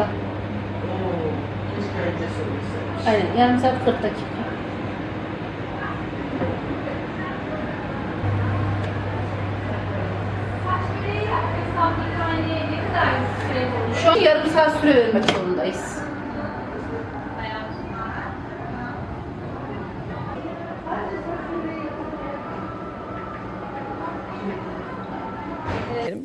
dakika. Aynen yarım saat 40 dakika. Şu an yarım saat süre vermek zorundayız.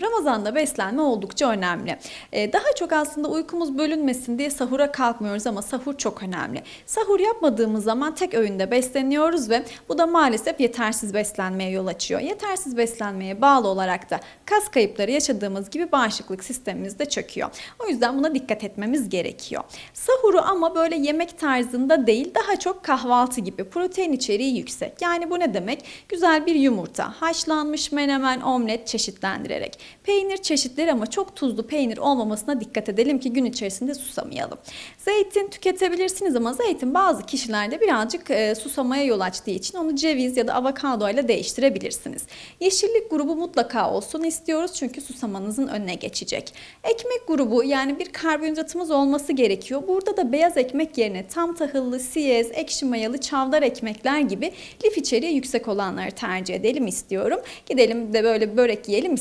Ramazan'da beslenme oldukça önemli. Ee, Daha çok aslında uykumuz bölünmesin diye sahura kalkmıyoruz ama sahur çok önemli. Sahur yapmadığımız zaman tek öğünde besleniyoruz ve bu da maalesef yetersiz beslenmeye yol açıyor. Yetersiz beslenmeye bağlı olarak da kas kayıpları yaşadığımız gibi bağışıklık sistemimiz de çöküyor. O yüzden buna dikkat etmemiz gerekiyor. Sahuru ama böyle yemek tarzında değil daha çok kahvaltı gibi protein içeriği yüksek. Yani bu ne demek? Güzel bir yumurta, haşlanmış menemen, omlet çeşitlendirerek. Peynir çeşitleri ama çok tuzlu peynir olmamasına dikkat edelim ki gün içerisinde susamayalım. Zeytin tüketebilirsiniz ama zeytin bazı kişilerde birazcık e, susamaya yol açtığı için onu ceviz ya da avokado ile değiştirebilirsiniz. Yeşillik grubu mutlaka olsun istiyoruz çünkü susamanızın önüne geçecek. Ekmek grubu yani bir karbonhidratımız olması gerekiyor. Burada da beyaz ekmek yerine tam tahıllı, siyez, ekşi mayalı, çavdar ekmekler gibi lif içeriği yüksek olanları tercih edelim istiyorum. Gidelim de böyle börek yiyelim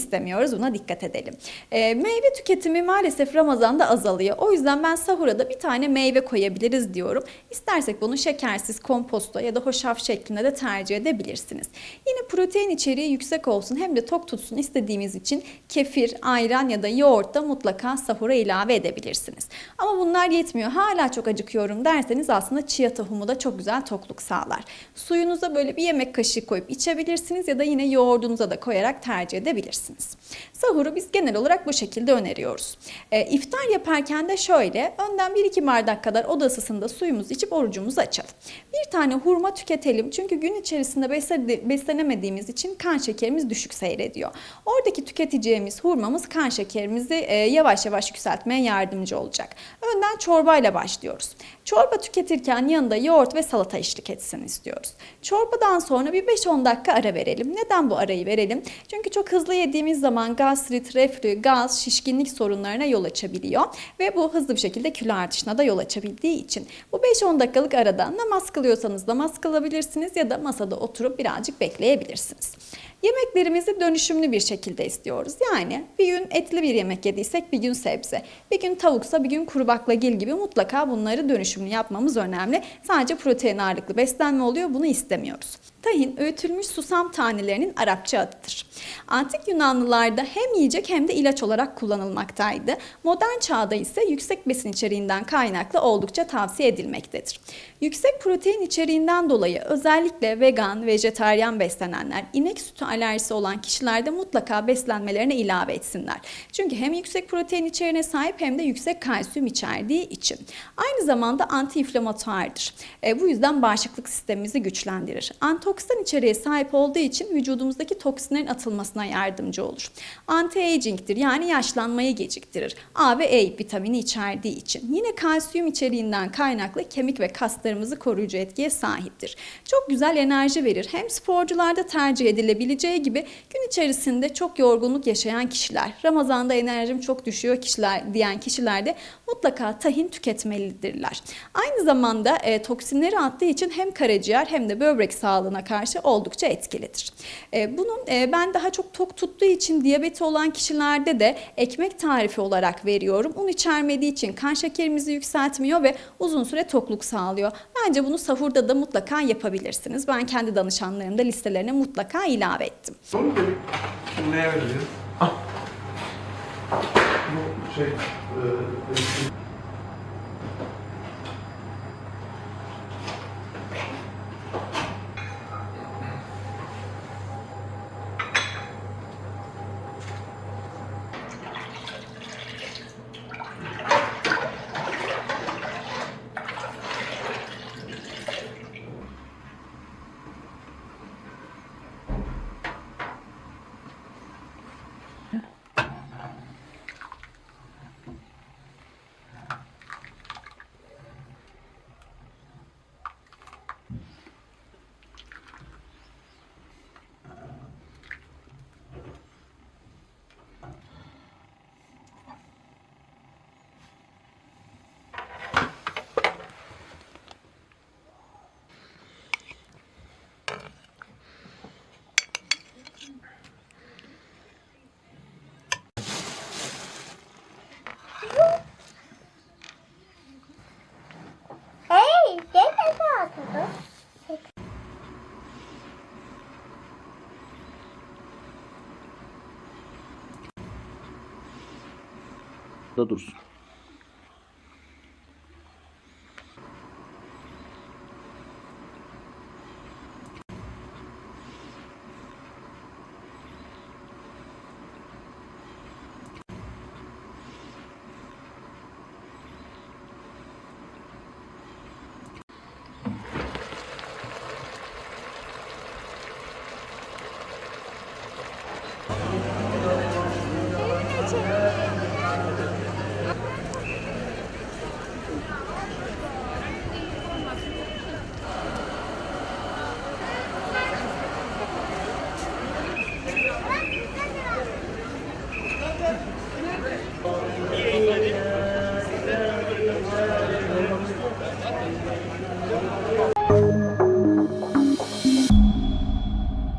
istemiyoruz. Buna dikkat edelim. Ee, meyve tüketimi maalesef Ramazan'da azalıyor. O yüzden ben sahura da bir tane meyve koyabiliriz diyorum. İstersek bunu şekersiz komposto ya da hoşaf şeklinde de tercih edebilirsiniz. Yine protein içeriği yüksek olsun hem de tok tutsun istediğimiz için kefir, ayran ya da yoğurt da mutlaka sahura ilave edebilirsiniz. Ama bunlar yetmiyor. Hala çok acıkıyorum derseniz aslında chia tohumu da çok güzel tokluk sağlar. Suyunuza böyle bir yemek kaşığı koyup içebilirsiniz ya da yine yoğurdunuza da koyarak tercih edebilirsiniz. Sahuru biz genel olarak bu şekilde öneriyoruz. E, iftar yaparken de şöyle önden 1-2 bardak kadar oda ısısında suyumuzu içip orucumuzu açalım. Bir tane hurma tüketelim çünkü gün içerisinde besle- beslenemediğimiz için kan şekerimiz düşük seyrediyor. Oradaki tüketeceğimiz hurmamız kan şekerimizi e, yavaş yavaş yükseltmeye yardımcı olacak. Önden çorbayla başlıyoruz. Çorba tüketirken yanında yoğurt ve salata eşlik etsin istiyoruz. Çorbadan sonra bir 5-10 dakika ara verelim. Neden bu arayı verelim? Çünkü çok hızlı yediğimiz zaman gastrit, reflü, gaz, şişkinlik sorunlarına yol açabiliyor. Ve bu hızlı bir şekilde kilo artışına da yol açabildiği için. Bu 5-10 dakikalık arada namaz kılıyorsanız namaz kılabilirsiniz ya da masada oturup birazcık bekleyebilirsiniz. Yemeklerimizi dönüşümlü bir şekilde istiyoruz. Yani bir gün etli bir yemek yediysek bir gün sebze, bir gün tavuksa bir gün kuru baklagil gibi mutlaka bunları dönüşümlü yapmamız önemli. Sadece protein ağırlıklı beslenme oluyor bunu istemiyoruz. Tahin öğütülmüş susam tanelerinin Arapça adıdır. Antik Yunanlılarda hem yiyecek hem de ilaç olarak kullanılmaktaydı. Modern çağda ise yüksek besin içeriğinden kaynaklı oldukça tavsiye edilmektedir. Yüksek protein içeriğinden dolayı özellikle vegan, vejetaryen beslenenler, inek sütü alerjisi olan kişilerde mutlaka beslenmelerine ilave etsinler. Çünkü hem yüksek protein içeriğine sahip hem de yüksek kalsiyum içerdiği için. Aynı zamanda antiinflamatuardır. E, bu yüzden bağışıklık sistemimizi güçlendirir. Antioksidan içeriğe sahip olduğu için vücudumuzdaki toksinlerin atılmasına yardımcı olur. Anti-aging'tir yani yaşlanmayı geciktirir. A ve E vitamini içerdiği için. Yine kalsiyum içeriğinden kaynaklı kemik ve kaslarımızı koruyucu etkiye sahiptir. Çok güzel enerji verir. Hem sporcularda tercih edilebileceği gibi gün içerisinde çok yorgunluk yaşayan kişiler, Ramazan'da enerjim çok düşüyor kişiler diyen kişilerde mutlaka tahin tüketmelidirler. Aynı zamanda e, toksinleri attığı için hem karaciğer hem de böbrek sağlığına karşı oldukça etkilidir. E, bunun e, ben daha çok tok tuttuğu için diyabeti olan kişilerde de ekmek tarifi olarak veriyorum. Un içermediği için kan şekerimizi yükseltmiyor ve uzun süre tokluk sağlıyor. Bence bunu sahurda da mutlaka yapabilirsiniz. Ben kendi danışanlarımda listelerine mutlaka ilave ettim. Bunu dedik. Şimdi neye vereceğiz? Bu J'ai E, da dursun.